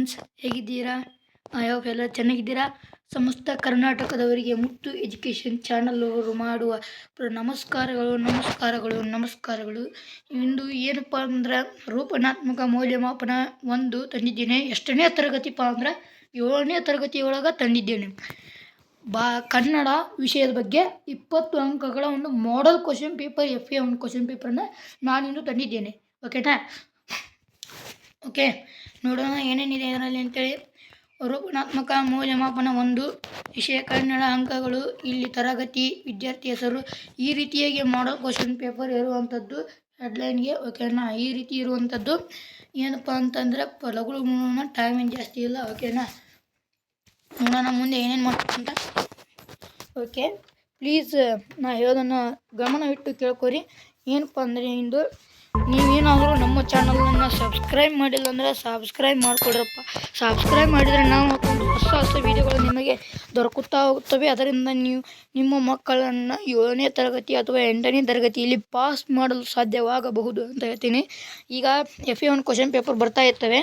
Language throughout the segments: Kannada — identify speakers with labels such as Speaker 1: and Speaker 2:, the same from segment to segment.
Speaker 1: ಫ್ರೆಂಡ್ಸ್, ಹೇಗಿದ್ದೀರಾ? ಎಲ್ಲ ಚೆನ್ನಾಗಿದ್ದೀರಾ? ಸಮಸ್ತ ಕರ್ನಾಟಕದವರಿಗೆ ಮುತ್ತು ಎಜುಕೇಷನ್ ಚಾನಲ್ ಅವರು ಮಾಡುವ ನಮಸ್ಕಾರಗಳು ನಮಸ್ಕಾರಗಳು ನಮಸ್ಕಾರಗಳು. ಇಂದು ಏನಪ್ಪ ಅಂದ್ರೆ, ರೂಪನಾತ್ಮಕ ಮೌಲ್ಯಮಾಪನ ಒಂದು ತಂದಿದ್ದೇನೆ. ಎಷ್ಟನೇ ತರಗತಿಪ್ಪ ಅಂದ್ರೆ, ಏಳನೇ ತರಗತಿಯೊಳಗೆ ತಂದಿದ್ದೇನೆ. ಬಾ, ಕನ್ನಡ ವಿಷಯದ ಬಗ್ಗೆ ಇಪ್ಪತ್ತು ಅಂಕಗಳ ಒಂದು model question paper F A ಒಂದು ಕ್ವಶನ್ ಪೇಪರನ್ನು ನಾನಿಂದು ತಂದಿದ್ದೇನೆ. ಓಕೆನಾ ಓಕೆ, ನೋಡೋಣ ಏನೇನಿದೆ ಇದರಲ್ಲಿ ಅಂತೇಳಿ. ರೂಪಣಾತ್ಮಕ ಮೌಲ್ಯಮಾಪನ ಒಂದು, ವಿಷಯ ಕನ್ನಡ ಅಂಕಗಳು, ಇಲ್ಲಿ ತರಗತಿ ವಿದ್ಯಾರ್ಥಿ ಹೆಸರು, ಈ ರೀತಿಯಾಗಿ ಮಾಡೋ ಕ್ವಶನ್ ಪೇಪರ್ ಇರುವಂಥದ್ದು ಹೆಡ್ಲೈನ್ಗೆ ಓಕೆನಾ ಈ ರೀತಿ ಇರುವಂಥದ್ದು ಏನಪ್ಪ ಅಂತಂದರೆ ಲಘು ನೋಡೋಣ ಟೈಮ್ ಏನು ಜಾಸ್ತಿ ಇಲ್ಲ ಓಕೆನಾ ನೋಡೋಣ ಮುಂದೆ ಏನೇನು ಮಾಡ್ಬೇಕಂತ ಓಕೆ ಪ್ಲೀಸ್ ನಾ ಹೇಳೋದನ್ನು ಗಮನವಿಟ್ಟು ಕೇಳ್ಕೊರಿ. ಏನಪ್ಪ ಅಂದರೆ ಇಂದು ನೀವೇನಾದರೂ ನಮ್ಮ ಚಾನಲನ್ನು ಸಬ್ಸ್ಕ್ರೈಬ್ ಮಾಡಿಲ್ಲ ಅಂದರೆ ಸಬ್ಸ್ಕ್ರೈಬ್ ಮಾಡಿಕೊಡ್ರಪ್ಪ. ಸಬ್ಸ್ಕ್ರೈಬ್ ಮಾಡಿದರೆ ನಾವು ಹಾಕೊಂಡು ಹೊಸ ಹೊಸ ವೀಡಿಯೋಗಳು ನಿಮಗೆ ದೊರಕುತ್ತಾ ಹೋಗುತ್ತವೆ ಅದರಿಂದ ನೀವು ನಿಮ್ಮ ಮಕ್ಕಳನ್ನು ಏಳನೇ ತರಗತಿ ಅಥವಾ ಎಂಟನೇ ತರಗತಿಯಲ್ಲಿ ಪಾಸ್ ಮಾಡಲು ಸಾಧ್ಯವಾಗಬಹುದು ಅಂತ ಹೇಳ್ತೀನಿ. ಈಗ F A one question paper ಬರ್ತಾ ಇರ್ತವೆ.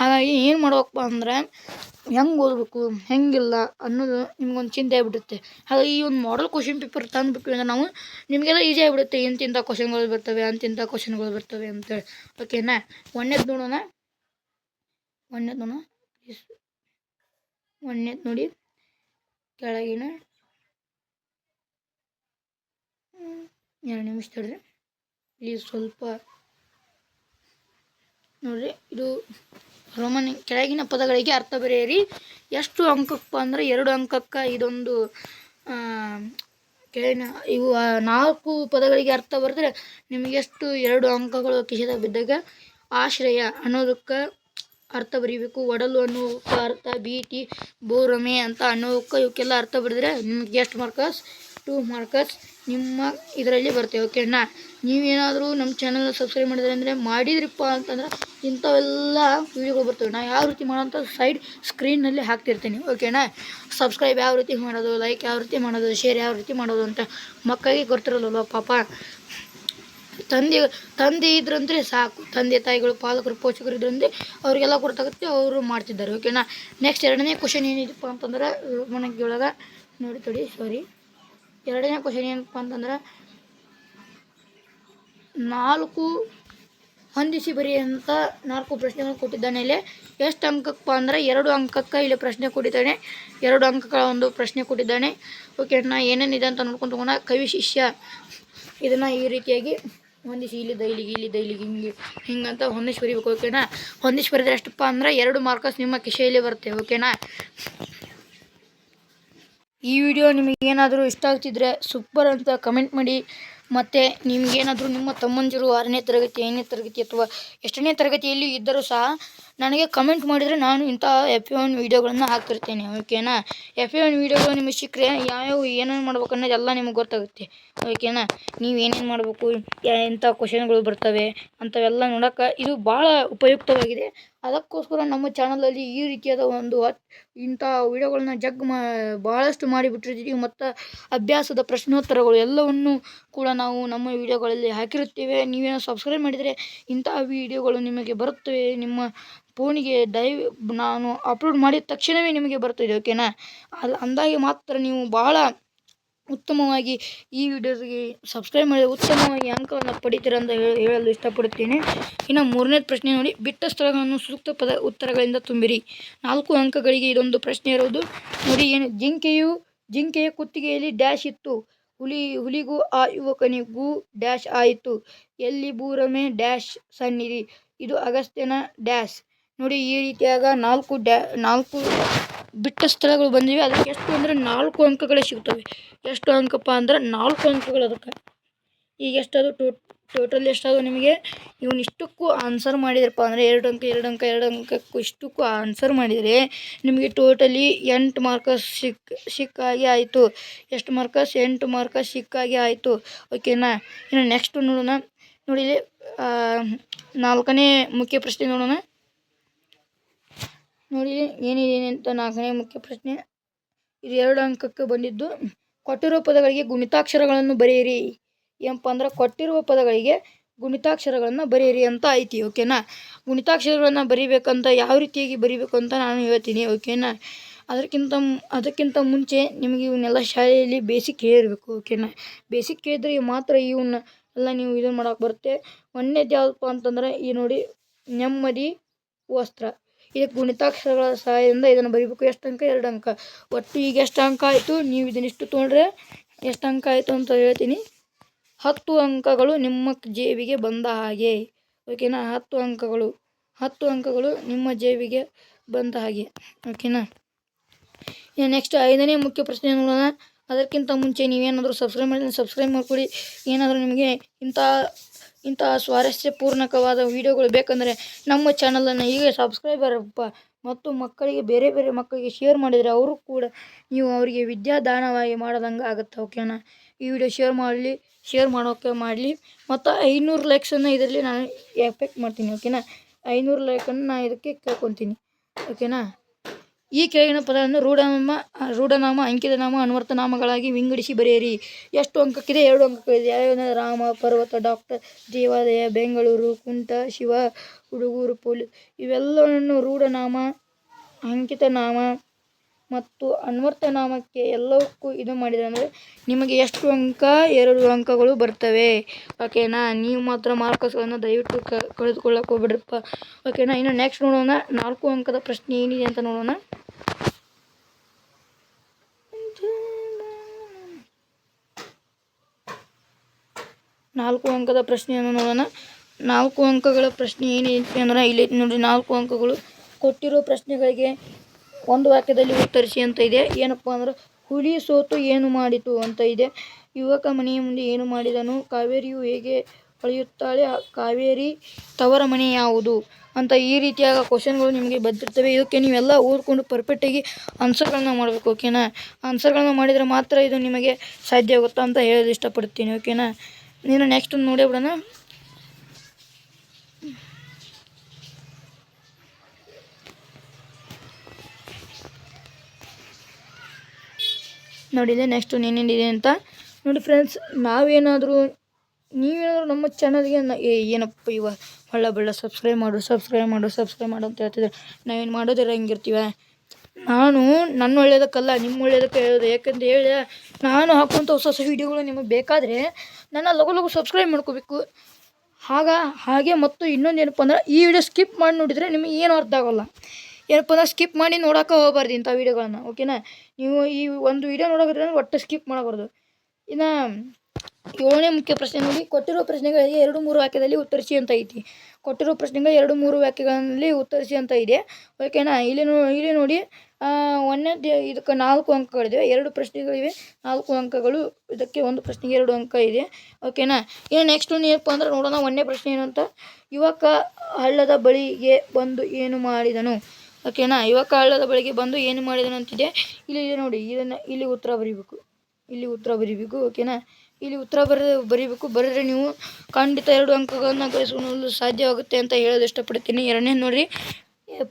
Speaker 1: ಹಾಗಾಗಿ ಏನು ಮಾಡಬೇಕಪ್ಪ ಅಂದ್ರೆ ಹೆಂಗೆ ಓದಬೇಕು, ಹೆಂಗಿಲ್ಲ ಅನ್ನೋದು ನಿಮ್ಗೊಂದು ಚಿಂತೆ ಆಗಿಬಿಡುತ್ತೆ. ಹಾಗಾಗಿ ಈ ಒಂದು ಮಾಡಲ್ ಕ್ವಶನ್ ಪೇಪರ್ ತಂದುಬಿಟ್ವಿ ಅಂದ್ರೆ ನಾವು ನಿಮಗೆಲ್ಲ ಈಸಿ ಆಗಿಬಿಡುತ್ತೆ. ಇಂತಿಂಥ ಕ್ವಶನ್ಗಳು ಬರ್ತವೆ ಅಂತಿಂಥ ಕ್ವಶನ್ಗಳು ಬರ್ತವೆ ಅಂತೇಳಿ ಓಕೆನಾ ಒಂದೇದು ನೋಡೋಣ. ಒಂದೇದು ನೋಡೋಣ. ಒಂದೇದು ನೋಡಿ. ಕೆಳಗಿನ. ಎರಡು ನಿಮಿಷ ತಡ್ರಿ. ಪ್ಲೀಸ್ ಸ್ವಲ್ಪ ನೋಡ್ರಿ, ಇದು ರೋಮನ್ ಕೆಳಗಿನ ಪದಗಳಿಗೆ ಅರ್ಥ ಬರೆಯಿರಿ ಎಷ್ಟು ಅಂಕಕ್ಕೆ ಅಂದ್ರೆ ಎರಡು ಅಂಕಕ್ಕೆ ಇದೊಂದು ಕೆಳಗಿನ ಇವು ನಾಲ್ಕು ಪದಗಳಿಗೆ ಅರ್ಥ ಬರೆದ್ರೆ ನಿಮಗೆಷ್ಟು ಎರಡು ಅಂಕಗಳು ಕಿಶದ ಬಿದ್ದಾಗ ಆಶ್ರಯ ಅನ್ನೋದಕ್ಕೆ ಅರ್ಥ ಬರೀಬೇಕು. ಒಡಲು ಅನ್ನೋಕ್ಕೆ ಅರ್ಥ, ಬೀಟಿ, ಬೋರಮೆ ಅಂತ ಅನ್ನೋಕ್ಕೆ ಇವಕ್ಕೆಲ್ಲ ಅರ್ಥ ಬರೆದ್ರೆ ನಿಮ್ಗೆ ಎಷ್ಟು ಮಾರ್ಕಸ್ ಟೂ ಮಾರ್ಕಸ್ ನಿಮ್ಮ ಇದರಲ್ಲಿ ಬರ್ತೇವೆ ಓಕೆನಾ ನೀವೇನಾದರೂ ನಮ್ಮ ಚಾನಲ್ನ ಸಬ್ಸ್ಕ್ರೈಬ್ ಮಾಡಿದ್ರೆ ಅಂದರೆ ಮಾಡಿದ್ರಿಪ್ಪ ಅಂತಂದ್ರೆ ಇಂಥವೆಲ್ಲ ವೀಡಿಯೋಗಳು ಬರ್ತವೆ. ನಾ ಯಾವ ರೀತಿ ಮಾಡೋಂಥ ಸೈಡ್ ಸ್ಕ್ರೀನಲ್ಲಿ ಹಾಕ್ತಿರ್ತೀನಿ. ಓಕೆನಾ ಸಬ್ಸ್ಕ್ರೈಬ್ ಯಾವ ರೀತಿ ಮಾಡೋದು ಲೈಕ್ ಯಾವ ರೀತಿ ಮಾಡೋದು ಶೇರ್ ಯಾವ ರೀತಿ ಮಾಡೋದು ಅಂತ ಮಕ್ಕಳಿಗೆ ಗೊತ್ತಿರಲ್ಲ ಪಾಪ? ತಂದೆ ತಂದೆ ಇದ್ರಂದರೆ ಸಾಕು. ತಂದೆ ತಾಯಿಗಳು, ಪಾಲಕರು, ಪೋಷಕರು ಇದ್ರಂದರೆ ಅವರಿಗೆಲ್ಲ ಗೊತ್ತಾಗುತ್ತೆ, ಅವರು ಮಾಡ್ತಿದ್ದಾರೆ. ಓಕೆನಾ ನೆಕ್ಸ್ಟ್ ಎರಡನೇ ಕ್ವಶನ್ ಏನಿದೆಪ್ಪ ಅಂತಂದ್ರೆ ಮನೆಗೆ ಒಳಗೆ ನೋಡಿ ತೊಡಿ ಸಾರಿ ಎರಡನೇ ಕ್ವಶನ್ ಏನಪ್ಪ ಅಂತಂದ್ರೆ ನಾಲ್ಕು ಹೊಂದಿಸಿ ಬರೆಯುವಂಥ ನಾಲ್ಕು ಪ್ರಶ್ನೆಗಳು ಕೊಟ್ಟಿದ್ದಾನೆ ಇಲ್ಲಿ. ಎಷ್ಟು ಅಂಕಕ್ಕಪ್ಪ ಅಂದರೆ ಎರಡು ಅಂಕಕ್ಕೆ ಇಲ್ಲಿ ಪ್ರಶ್ನೆ ಕೊಟ್ಟಿದ್ದಾನೆ. ಎರಡು ಅಂಕಗಳ ಒಂದು ಪ್ರಶ್ನೆ ಕೊಟ್ಟಿದ್ದಾನೆ. ಓಕೆ ನಾ ಏನೇನಿದೆ ಅಂತ ನೋಡ್ಕೊಂಡು ಹೋಗೋಣ. ಕವಿ ಶಿಷ್ಯ. ಇದನ್ನು ಈ ರೀತಿಯಾಗಿ ಹೊಂದಿಸಿ. ಇಲ್ಲಿ ದೈಲಿಗೆ ಇಲ್ಲಿ ದೈಲಿಗೆ, ಹಿಂಗೆ ಹಿಂಗಂತ ಹೊಂದಿಸಿ ಬರೀಬೇಕು ಓಕೆನಾ ಹೊಂದಿಸಿ ಬರೆದ್ರೆ ಎಷ್ಟಪ್ಪ ಅಂದರೆ ಎರಡು ಮಾರ್ಕಸ್ ನಿಮ್ಮ ಕಿಶೆಯಲ್ಲಿ ಬರುತ್ತೆ ಓಕೆನಾ ಈ ವಿಡಿಯೋ ನಿಮಗೇನಾದರೂ ಇಷ್ಟ ಆಗ್ತಿದ್ರೆ ಸೂಪರ್ ಅಂತ ಕಮೆಂಟ್ ಮಾಡಿ. ಮತ್ತು ನಿಮಗೇನಾದರೂ ನಿಮ್ಮ ತಮ್ಮಂದಿರು ಆರನೇ ತರಗತಿ, ಐದನೇ ತರಗತಿ ಅಥವಾ ಎಷ್ಟನೇ ತರಗತಿಯಲ್ಲಿ ಇದ್ದರೂ ಸಹ ನನಗೆ ಕಮೆಂಟ್ ಮಾಡಿದರೆ ನಾನು ಇಂಥ ಎಫ್ ಎ ಒನ್ ವೀಡಿಯೋಗಳನ್ನು ಹಾಕ್ತಿರ್ತೇನೆ ಓಕೆನಾ ಎಫ್ ಎ ಒನ್ ವೀಡಿಯೋಗಳು ನಿಮಗೆ ಸಿಕ್ಕರೆ ಯಾವ್ಯಾವ ಏನೇನು ಮಾಡ್ಬೇಕು ಅನ್ನೋದೆಲ್ಲ ನಿಮಗೆ ಗೊತ್ತಾಗುತ್ತೆ ಓಕೆನಾ ನೀವು ಏನೇನು ಮಾಡಬೇಕು, ಎಂಥ ಕ್ವಶನ್ಗಳು ಬರ್ತವೆ ಅಂಥವೆಲ್ಲ ನೋಡೋಕೆ ಇದು ಭಾಳ ಉಪಯುಕ್ತವಾಗಿದೆ. ಅದಕ್ಕೋಸ್ಕರ ನಮ್ಮ ಚಾನಲಲ್ಲಿ ಈ ರೀತಿಯಾದ ಒಂದು ಇಂಥ ವಿಡಿಯೋಗಳನ್ನ ಜಗ್ ಮಾ ಭಾಳಷ್ಟು ಮಾಡಿಬಿಟ್ಟಿರ್ತೀವಿ ಮತ್ತು ಅಭ್ಯಾಸದ ಪ್ರಶ್ನೋತ್ತರಗಳು ಎಲ್ಲವನ್ನು ಕೂಡ ನಾವು ನಮ್ಮ ವಿಡಿಯೋಗಳಲ್ಲಿ ಹಾಕಿರುತ್ತೇವೆ. ನೀವೇನೋ ಸಬ್ಸ್ಕ್ರೈಬ್ ಮಾಡಿದರೆ ಇಂಥ ವಿಡಿಯೋಗಳು ನಿಮಗೆ ಬರುತ್ತವೆ. ನಿಮ್ಮ ಫೋನಿಗೆ ದಯ ನಾನು ಅಪ್ಲೋಡ್ ಮಾಡಿದ ತಕ್ಷಣವೇ ನಿಮಗೆ ಬರ್ತದೆ ಓಕೆನಾ? ಅಲ್ಲಿ ಅಂದಾಗೆ ಮಾತ್ರ ನೀವು ಭಾಳ ಉತ್ತಮವಾಗಿ ಈ ವಿಡಿಯೋಗೆ ಸಬ್ಸ್ಕ್ರೈಬ್ ಮಾಡಿ ಉತ್ತಮವಾಗಿ ಅಂಕವನ್ನು ಪಡಿತೀರ ಅಂತ ಹೇಳ ಹೇಳಲು ಇಷ್ಟಪಡುತ್ತೇನೆ. ಇನ್ನು ಮೂರನೇ ಪ್ರಶ್ನೆ ನೋಡಿ, ಬಿಟ್ಟ ಸ್ಥಳಗಳನ್ನು ಸೂಕ್ತ ಪದ ಉತ್ತರಗಳಿಂದ ತುಂಬಿರಿ. ನಾಲ್ಕು ಅಂಕಗಳಿಗೆ ಇದೊಂದು ಪ್ರಶ್ನೆ ಇರೋದು. ನೋಡಿ, ಏನು ಜಿಂಕೆಯು, ಜಿಂಕೆಯ ಕುತ್ತಿಗೆಯಲ್ಲಿ ಡ್ಯಾಶ್ ಇತ್ತು. ಹುಲಿ, ಹುಲಿಗೂ ಆ ಯುವಕನಿಗೂ ಡ್ಯಾಶ್ ಆಯಿತು. ಎಲ್ಲಿ ಬೂರಮೆ ಡ್ಯಾಶ್ ಸನ್ನಿರಿ ಇದು ಅಗಸ್ತ್ಯನ ಡ್ಯಾಶ್ ನೋಡಿ, ಈ ರೀತಿಯಾಗ ನಾಲ್ಕು ಡ್ಯಾ ನಾಲ್ಕು ಬಿಟ್ಟ ಸ್ಥಳಗಳು ಬಂದಿವೆ. ಅದಕ್ಕೆ ಎಷ್ಟು ಅಂದರೆ ನಾಲ್ಕು ಅಂಕಗಳೇ ಸಿಗ್ತವೆ. ಎಷ್ಟು ಅಂಕಪ್ಪ ಅಂದ್ರೆ ನಾಲ್ಕು ಅಂಕಗಳು ಅದಕ್ಕೆ. ಈಗ ಎಷ್ಟದು ಟೋ, ಟೋಟಲ್ ಎಷ್ಟಾದವು ನಿಮಗೆ ಇವನು ಇಷ್ಟಕ್ಕೂ ಆನ್ಸರ್ ಮಾಡಿದ್ರಪ್ಪ ಅಂದರೆ ಎರಡು ಅಂಕ ಎರಡು ಅಂಕ, ಎರಡು ಅಂಕಕ್ಕೂ ಇಷ್ಟಕ್ಕೂ ಆನ್ಸರ್ ಮಾಡಿದರೆ ನಿಮಗೆ ಟೋಟಲಿ ಎಂಟು ಮಾರ್ಕಸ್ ಸಿಕ್, ಸಿಕ್ಕಾಗಿ ಆಯಿತು. ಎಷ್ಟು ಮಾರ್ಕಸ್ ಎಂಟು ಮಾರ್ಕಸ್ ಸಿಕ್ಕಾಗಿ ಆಯಿತು. ಓಕೆನಾ ಇನ್ನು ನೆಕ್ಸ್ಟ್ ನೋಡೋಣ. ನೋಡಿ ನಾಲ್ಕನೇ ಮುಖ್ಯ ಪ್ರಶ್ನೆ ನೋಡೋಣ. ನೋಡಿ, ಏನಿದೆ ಅಂತ ನಾಲ್ಕನೇ ಮುಖ್ಯ ಪ್ರಶ್ನೆ. ಇದು ಎರಡು ಅಂಕಕ್ಕೆ ಬಂದಿದ್ದು. ಕೊಟ್ಟಿರುವ ಪದಗಳಿಗೆ ಗುಣಿತಾಕ್ಷರಗಳನ್ನು ಬರೆಯಿರಿ ಏನಪ್ಪ ಅಂದ್ರೆ ಕೊಟ್ಟಿರುವ ಪದಗಳಿಗೆ ಗುಣಿತಾಕ್ಷರಗಳನ್ನು ಬರೆಯಿರಿ ಅಂತ ಐತಿ ಓಕೆನಾ? ಗುಣಿತಾಕ್ಷರಗಳನ್ನು ಬರೀಬೇಕಂತ ಯಾವ ರೀತಿಯಾಗಿ ಬರಿಬೇಕು ಅಂತ ನಾನು ಹೇಳ್ತೀನಿ, ಓಕೆನಾ? ಅದಕ್ಕಿಂತ ಅದಕ್ಕಿಂತ ಮುಂಚೆ ನಿಮಗೆ ಇವನ್ನೆಲ್ಲ ಶಾಲೆಯಲ್ಲಿ ಬೇಸಿಕ್ ಹೇಳಿರಬೇಕು ಓಕೆನಾ? ಬೇಸಿಕ್ ಹೇಳಿದ್ರೆ ಮಾತ್ರ ಇವನ್ನ ಎಲ್ಲ ನೀವು ಇದನ್ನು ಮಾಡೋಕೆ ಬರುತ್ತೆ. ಒಂದನೇದು ಯಾವುದಪ್ಪ ಅಂತಂದ್ರೆ, ಈ ನೋಡಿ, ನೆಮ್ಮದಿ, ವಸ್ತ್ರ. ಇದಕ್ಕೆ ಗುಣಿತಾಕ್ಷರಗಳ ಸಹಾಯದಿಂದ ಇದನ್ನು ಬರೀಬೇಕು. ಎಷ್ಟು ಅಂಕ? ಎರಡು ಅಂಕ. ಒಟ್ಟು ಈಗ ಎಷ್ಟು ಅಂಕ ಆಯಿತು? ನೀವು ಇದನ್ನಿಷ್ಟು ತೊಗೊಂಡ್ರೆ ಎಷ್ಟು ಅಂಕ ಆಯಿತು ಅಂತ ಹೇಳ್ತೀನಿ. ಹತ್ತು ಅಂಕಗಳು ನಿಮ್ಮ ಜೇಬಿಗೆ ಬಂದ ಹಾಗೆ. ಓಕೆನಾ? ಹತ್ತು ಅಂಕಗಳು. ಹತ್ತು ಅಂಕಗಳು ನಿಮ್ಮ ಜೇಬಿಗೆ ಬಂದ ಹಾಗೆ. ಓಕೆನಾ? ನೆಕ್ಸ್ಟ್ ಐದನೇ ಮುಖ್ಯ ಪ್ರಶ್ನೆ ನೋಡೋಣ. ಅದಕ್ಕಿಂತ ಮುಂಚೆ ನೀವೇನಾದರೂ ಸಬ್ಸ್ಕ್ರೈಬ್ ಮಾಡಿದ್ರೆ ಸಬ್ಸ್ಕ್ರೈಬ್ ಮಾಡಿಕೊಡಿ. ಏನಾದರೂ ನಿಮಗೆ ಇಂಥ ಇಂಥ ಸ್ವಾರಸ್ಯಪೂರ್ಣಕವಾದ ವಿಡಿಯೋಗಳು ಬೇಕಂದರೆ ನಮ್ಮ ಚಾನಲನ್ನು ಈಗ ಸಬ್ಸ್ಕ್ರೈಬರ್ ಮತ್ತು ಮಕ್ಕಳಿಗೆ ಬೇರೆ ಬೇರೆ ಮಕ್ಕಳಿಗೆ ಶೇರ್ ಮಾಡಿದರೆ ಅವರು ಕೂಡ ನೀವು ಅವರಿಗೆ ವಿದ್ಯಾದಾನವಾಗಿ ಮಾಡ್ದಂಗೆ ಆಗುತ್ತೆ ಓಕೆನಾ ಈ ವಿಡಿಯೋ ಶೇರ್ ಮಾಡಲಿ ಶೇರ್ ಮಾಡೋಕೆ ಮಾಡಲಿ. ಮತ್ತು ಐನೂರು ಲೈಕ್ಸನ್ನು ಇದರಲ್ಲಿ ನಾನು ಎಫೆಕ್ಟ್ ಮಾಡ್ತೀನಿ ಓಕೆನಾ ಐನೂರು ಲೈಕನ್ನು ನಾನು ಇದಕ್ಕೆ ಕೇಳ್ಕೊತೀನಿ ಓಕೆನಾ ಈ ಕೆಳಗಿನ ಪದಗಳನ್ನು ರೂಢನಾಮ ರೂಢನಾಮ, ಅಂಕಿತನಾಮ ನಾಮ ಅನ್ವರ್ಥ ವಿಂಗಡಿಸಿ ಬರೆಯಿರಿ. ಎಷ್ಟು ಅಂಕಕ್ಕಿದೆ? ಎರಡು ಅಂಕಕ್ಕಿದೆ. ಯಾವ್ಯಾವ? ರಾಮ, ಪರ್ವತ, ಡಾಕ್ಟರ್ ದೇವಾಲಯ ಬೆಂಗಳೂರು, ಕುಂಟ, ಶಿವ, ಹುಡುಗೂರು ಪೊಲೀಸ್ ಇವೆಲ್ಲವನ್ನು ರೂಢನಾಮ, ಅಂಕಿತನಾಮ ಮತ್ತು ಅನ್ವರ್ತನಾಮಕ್ಕೆ ಎಲ್ಲವಕ್ಕೂ ಇದು ಮಾಡಿದರೆ ಅಂದರೆ ನಿಮಗೆ ಎಷ್ಟು ಅಂಕ? ಎರಡು ಅಂಕಗಳು ಬರ್ತವೆ. ಓಕೆನಾ? ನೀವು ಮಾತ್ರ ಮಾರ್ಕಸ್ಗಳನ್ನು ದಯವಿಟ್ಟು ಕ ಕಳೆದುಕೊಳ್ಳಕ್ಕೆ ಹೋಗ್ಬೇಡ್ರಪ್ಪ. ಓಕೆನಾ? ಇನ್ನು ನೆಕ್ಸ್ಟ್ ನೋಡೋಣ. ನಾಲ್ಕು ಅಂಕದ ಪ್ರಶ್ನೆ ಏನಿದೆ ಅಂತ ನೋಡೋಣ. ನಾಲ್ಕು ಅಂಕದ ಪ್ರಶ್ನೆಯನ್ನು ನೋಡೋಣ. ನಾಲ್ಕು ಅಂಕಗಳ ಪ್ರಶ್ನೆ ಏನೇನು ಅಂದ್ರೆ ಇಲ್ಲಿ ನೋಡಿ, ನಾಲ್ಕು ಅಂಕಗಳು ಕೊಟ್ಟಿರೋ ಪ್ರಶ್ನೆಗಳಿಗೆ ಒಂದು ವಾಕ್ಯದಲ್ಲಿ ಉತ್ತರಿಸಿ ಅಂತ ಇದೆ. ಏನಪ್ಪ ಅಂದ್ರೆ, ಹುಲಿ ಸೋತು ಏನು ಮಾಡಿತು ಅಂತ ಇದೆ. ಯುವಕ ಮನೆಯ ಮುಂದೆ ಏನು ಮಾಡಿದನು? ಕಾವೇರಿಯು ಹೇಗೆ ಹೊಳೆಯುತ್ತಾಳೆ ಕಾವೇರಿ ತವರ ಮನೆ ಯಾವುದು? ಅಂತ ಈ ರೀತಿಯಾದ ಕ್ವಶನ್ಗಳು ನಿಮಗೆ ಬಂದಿರ್ತವೆ. ಇದಕ್ಕೆ ನೀವೆಲ್ಲ ಓದ್ಕೊಂಡು ಪರ್ಫೆಕ್ಟಾಗಿ ಆನ್ಸರ್ಗಳನ್ನ ಮಾಡಬೇಕು ಓಕೆನಾ ಆನ್ಸರ್ಗಳನ್ನ ಮಾಡಿದರೆ ಮಾತ್ರ ಇದು ನಿಮಗೆ ಸಾಧ್ಯ ಆಗುತ್ತಾ ಅಂತ ಹೇಳಲು ಇಷ್ಟಪಡ್ತೀನಿ ಓಕೆನಾ ನೀನು ನೆಕ್ಸ್ಟ್ ನೋಡೇ ಬಿಡೋಣ ನೋಡಿದೆ ನೆಕ್ಸ್ಟ್ ಏನೇನಿದೆ ಅಂತ. ನೋಡಿ ಫ್ರೆಂಡ್ಸ್ ನಾವೇನಾದರೂ, ನೀವೇನಾದರೂ ನಮ್ಮ ಚಾನಲ್ಗೆ ಏ, ಏನಪ್ಪ ಇವ? ಹೊಳ್ಳ ಬಳ್ಳ ಸಬ್ಸ್ಕ್ರೈಬ್ ಮಾಡು ಸಬ್ಸ್ಕ್ರೈಬ್ ಮಾಡು ಸಬ್ಸ್ಕ್ರೈಬ್ ಮಾಡು ಅಂತ ಹೇಳ್ತಿದ್ರೆ ನಾವೇನು ಮಾಡೋದಿರ ಹಂಗಿರ್ತೀವ? ನಾನು ನನ್ನ ಒಳ್ಳೇದಕ್ಕಲ್ಲ, ನಿಮ್ಮ ಒಳ್ಳೇದಕ್ಕೆ ಹೇಳೋದು. ಯಾಕಂತ ಹೇಳಿ, ನಾನು ಹಾಕುವಂಥ ಹೊಸ ಹೊಸ ವೀಡಿಯೋಗಳು ನಿಮಗೆ ಬೇಕಾದರೆ ನನ್ನ ಲಘು ಲಘು ಸಬ್ಸ್ಕ್ರೈಬ್ ಮಾಡ್ಕೋಬೇಕು. ಆಗ ಹಾಗೆ ಮತ್ತು ಇನ್ನೊಂದು ಏನಪ್ಪ ಅಂದ್ರೆ ಈ ವಿಡಿಯೋ ಸ್ಕಿಪ್ ಮಾಡಿ ನೋಡಿದರೆ ನಿಮಗೆ ಏನು ಅರ್ಥ ಆಗೋಲ್ಲ. ಏನಪ್ಪ ಅಂದ್ರೆ ಸ್ಕಿಪ್ ಮಾಡಿ ನೋಡೋಕೆ ಹೋಗಬಾರ್ದು ಇಂಥ ವೀಡಿಯೋಗಳನ್ನ ಓಕೆನಾ ನೀವು ಈ ಒಂದು ವೀಡಿಯೋ ನೋಡೋದ್ರೆ ಒಟ್ಟು ಸ್ಕಿಪ್ ಮಾಡಬಾರ್ದು. ಇನ್ನು ಏಳನೇ ಮುಖ್ಯ ಪ್ರಶ್ನೆ ನೋಡಿ. ಕೊಟ್ಟಿರೋ ಪ್ರಶ್ನೆಗಳಿಗೆ ಎರಡು ಮೂರು ವಾಕ್ಯದಲ್ಲಿ ಉತ್ತರಿಸಿ ಅಂತ ಐತಿ. ಕೊಟ್ಟಿರೋ ಪ್ರಶ್ನೆಗಳು ಎರಡು ಮೂರು ವಾಕ್ಯಗಳಲ್ಲಿ ಉತ್ತರಿಸಿ ಅಂತ ಇದೆ. ಓಕೆನಾ ಇಲ್ಲಿ ನೋ, ಇಲ್ಲಿ ನೋಡಿ. ಒಂದನೇ ಇದಕ್ಕೆ ನಾಲ್ಕು ಅಂಕಗಳಿವೆ ಎರಡು ಪ್ರಶ್ನೆಗಳಿವೆ, ನಾಲ್ಕು ಅಂಕಗಳು. ಇದಕ್ಕೆ ಒಂದು ಪ್ರಶ್ನೆಗೆ ಎರಡು ಅಂಕ ಇದೆ. ಓಕೆನಾ ಇನ್ನು ನೆಕ್ಸ್ಟ್ ಏನಪ್ಪ ಅಂದ್ರೆ ನೋಡೋಣ ಒಂದನೇ ಪ್ರಶ್ನೆ ಏನು ಅಂತ. ಯುವಕ ಹಳ್ಳದ ಬಳಿಗೆ ಬಂದು ಏನು ಮಾಡಿದನು? ಓಕೆನಾ ಯುವಕ ಹಳ್ಳದ ಬಳಿಗೆ ಬಂದು ಏನು ಮಾಡಿದನು ಅಂತಿದೆ. ಇಲ್ಲಿ ನೋಡಿ, ಇದನ್ನು, ಇಲ್ಲಿ ಉತ್ತರ ಬರೀಬೇಕು. ಇಲ್ಲಿ ಉತ್ತರ ಬರೀಬೇಕು. ಓಕೆನಾ ಇಲ್ಲಿ ಉತ್ತರ ಬರೆದ ಬರೀಬೇಕು. ಬರೆದ್ರೆ ನೀವು ಖಂಡಿತ ಎರಡು ಅಂಕಗಳನ್ನು ಗಳಿಸಿಕೊಳ್ಳಲು ಸಾಧ್ಯವಾಗುತ್ತೆ ಅಂತ ಹೇಳೋದು ಇಷ್ಟಪಡ್ತೀನಿ. ಎರಡನೇ ನೋಡಿ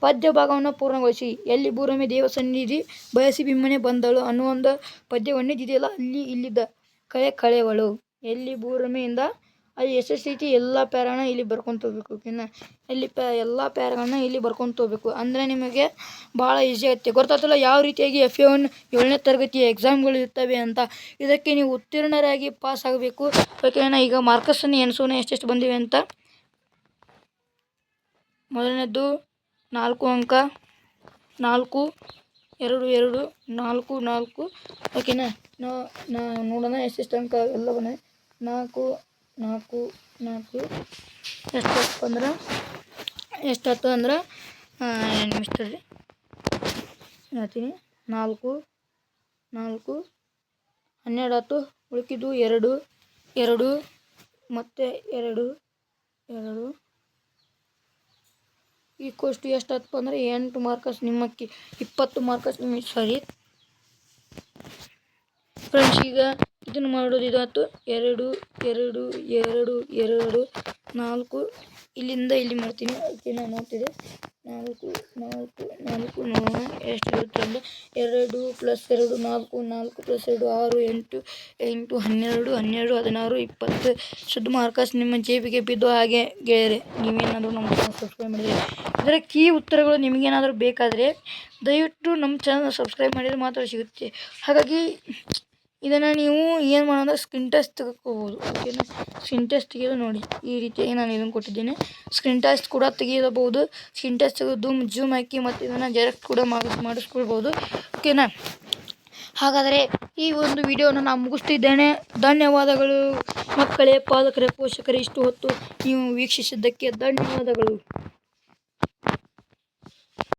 Speaker 1: ಪದ್ಯ ಭಾಗವನ್ನು ಪೂರ್ಣಗೊಳಿಸಿ. ಎಲ್ಲಿ ಭೂರಮೆ ದೇವ ಸನ್ನಿಧಿ ಬಯಸಿ ಬಿಮ್ಮನೆ ಬಂದಳು ಅನ್ನುವ ಒಂದು ಪದ್ಯವನ್ನೇ ಇದೆಯಲ್ಲ ಅಲ್ಲಿ ಇಲ್ಲಿದ್ದ ಕಳೆ ಕಳೆಗಳು ಎಲ್ಲಿ ಭೂರಮೆಯಿಂದ ಅಲ್ಲಿ ಟಿ ಎಲ್ಲ ಪ್ಯಾರನ ಇಲ್ಲಿ ಬರ್ಕೊಂತ ಹೋಗ್ಬೇಕು ಓಕೆನಾ? ಇಲ್ಲಿ ಪ್ಯಾ, ಎಲ್ಲ ಪ್ಯಾರಗಳನ್ನ ಇಲ್ಲಿ ಬರ್ಕೊಂತ ಹೋಗ್ಬೇಕು ಅಂದರೆ ನಿಮಗೆ ಭಾಳ ಈಸಿ ಆಗುತ್ತೆ. ಗೊತ್ತಾಗ್ತಲ್ಲ ಯಾವ ರೀತಿಯಾಗಿ ಎಫ್ ಎ ಒನ್ ಏಳನೇ ತರಗತಿಯ ಎಕ್ಸಾಮ್ಗಳು ಇರ್ತವೆ ಅಂತ. ಇದಕ್ಕೆ ನೀವು ಉತ್ತೀರ್ಣರಾಗಿ ಪಾಸ್ ಆಗಬೇಕು. ಓಕೆನಾ? ಈಗ ಮಾರ್ಕಸನ್ನು ಎಣಿಸೋಣ ಎಷ್ಟೆಷ್ಟು ಬಂದಿವೆ ಅಂತ? ಮೊದಲನೇದು ನಾಲ್ಕು ಅಂಕ, ನಾಲ್ಕು, ಎರಡು ಎರಡು, ನಾಲ್ಕು ನಾಲ್ಕು. ಓಕೆನಾ? ನಾ ನೋಡೋಣ ಎಷ್ಟೆಷ್ಟು ಅಂಕ ಎಲ್ಲ ಬಂದ ನಾಲ್ಕು ನಾಲ್ಕು ನಾಲ್ಕು. ಎಷ್ಟಾಯ್ತು ಅಂದ್ರೆ? ಎಷ್ಟಾಯ್ತು ಅಂದ್ರೆ? ನಿಮಿಷ ರೀ? ಹೇಳ್ತೀನಿ. ನಾಲ್ಕು ನಾಲ್ಕು. ಹನ್ನೆರಡು ಹತ್ತು ಉಳ್ಕಿದ್ದು ಎರಡು ಎರಡು, ಮತ್ತು ಎರಡು ಎರಡು. ಈ ಕೋಷ್ಟು ಎಷ್ಟಾಯ್ತಪ್ಪ ಅಂದರೆ ಎಂಟು ಮಾರ್ಕಸ್ ನಿಮ್ಮಕ್ಕಿ ಇಪ್ಪತ್ತು ಮಾರ್ಕಸ್ ನಿಮಗೆ ಸಾರಿ ಫ್ರೆಂಡ್ಸ್, ಈಗ ಇದನ್ನು ಮಾಡೋದು ಇದಾಯ್ತು ಎರಡು ಎರಡು ಎರಡು ಎರಡು, ನಾಲ್ಕು. ಇಲ್ಲಿಂದ ಇಲ್ಲಿ ಮಾಡ್ತೀನಿ. ಓಕೆ, ನಾನು ನೋಡ್ತಿದ್ದೆ ನಾಲ್ಕು ನಾಲ್ಕು ನಾಲ್ಕು ನೋಡೋಣ ಎಷ್ಟು ಇರುತ್ತೆ ಅಂದರೆ ಎರಡು ಪ್ಲಸ್ ಎರಡು, ನಾಲ್ಕು ನಾಲ್ಕು ಪ್ಲಸ್ ಎರಡು, ಆರು, ಎಂಟು ಎಂಟು, ಹನ್ನೆರಡು ಹನ್ನೆರಡು, ಹದಿನಾರು, ಇಪ್ಪತ್ತು. ಶುದ್ಧ ಮಾರ್ಕಸ್ ನಿಮ್ಮ ಜೇಬಿಗೆ ಬಿದ್ದು ಹಾಗೆ ಗೆಳೆಯರೆ, ನೀವೇನಾದರೂ ನಮ್ಮ ಚಾನಲ್ ಸಬ್ಸ್ಕ್ರೈಬ್ ಮಾಡಿದರೆ. ಇದರ ಕೀ ಉತ್ತರಗಳು ನಿಮಗೇನಾದರೂ ಬೇಕಾದರೆ ದಯವಿಟ್ಟು ನಮ್ಮ ಚಾನಲ್ ಸಬ್ಸ್ಕ್ರೈಬ್ ಮಾಡಿದರೆ ಮಾತ್ರ ಸಿಗುತ್ತೆ. ಹಾಗಾಗಿ ಇದನ್ನು ನೀವು ಏನು ಮಾಡೋದು ಸ್ಕ್ರೀನ್ ಟೆಸ್ಟ್ ತೆಗೆದುಕೋಬೋದು. ಓಕೆನಾ ಸ್ಕ್ರೀನ್ ಟೆಸ್ಟ್ ತೆಗೆಯೋದು ನೋಡಿ. ಈ ರೀತಿಯಾಗಿ ನಾನು ಇದನ್ನು ಕೊಟ್ಟಿದ್ದೇನೆ. ಸ್ಕ್ರೀನ್ ಟೆಸ್ಟ್ ಕೂಡ ತೆಗೆಯಬಹುದು. ಸ್ಕ್ರೀನ್ ಟೆಸ್ಟ್ ತೆಗೆದು ಜೂಮ್ ಹಾಕಿ ಮತ್ತು ಇದನ್ನು ಜೆರಾಕ್ಸ್ ಕೂಡ ಮಾಡಿಸ್, ಮಾಡಿಸ್ಕೊಳ್ಬೋದು. ಓಕೆನಾ ಹಾಗಾದರೆ ಈ ಒಂದು ವಿಡಿಯೋನ ನಾನು ಮುಗಿಸ್ತಿದ್ದೇನೆ. ಧನ್ಯವಾದಗಳು. ಮಕ್ಕಳೇ, ಪಾಲಕರೇ, ಪೋಷಕರೇ, ಇಷ್ಟು ಹೊತ್ತು ನೀವು ವೀಕ್ಷಿಸಿದ್ದಕ್ಕೆ ಧನ್ಯವಾದಗಳು.